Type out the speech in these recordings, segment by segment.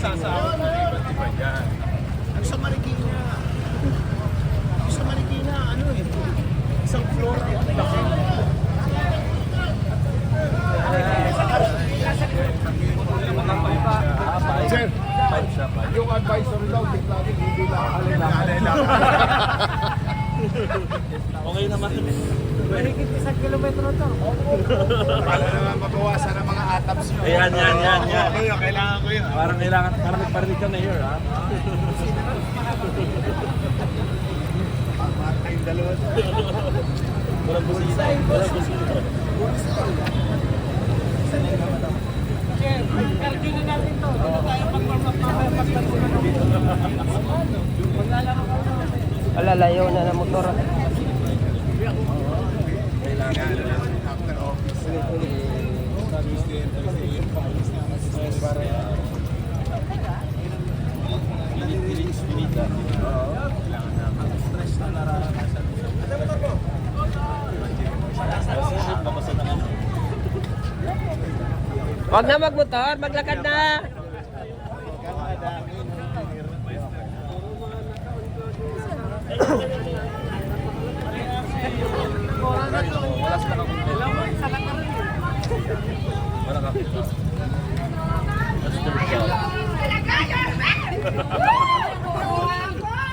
nasasahod na iba't iba dyan. Ang sa Marikina, ang sa Marikina, ano eh, isang floor ang laki. Sir, yung advisory daw, tingnan hindi lang alala. Okay naman. Mahigit isang kilometro to. Para naman mabawasan ang mga atoms nyo. Ayan, yan, yan, yan. Oo, yun, kailangan ko yun. Parang kailangan, parang nagparinig ka mayor, ha? Kayong dalawa. Walang busina. Walang busina. Chef, calculate na natin to. Dito tayo na. Alalayo na ng motor. Huwag na magmotor, maglakad na. Thank Walang kapit. That's the result.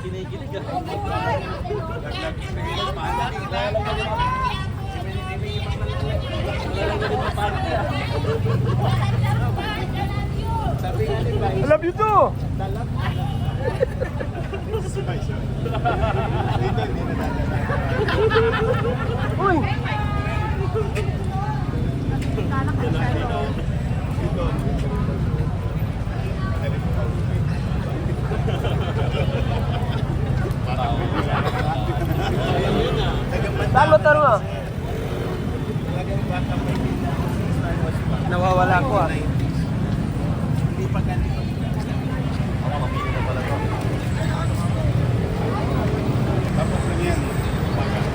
Kinikilig ka. I love you too. Uy! Saan motor mo? Nawawala ko ah. Hindi pa ganito. Ako mapili.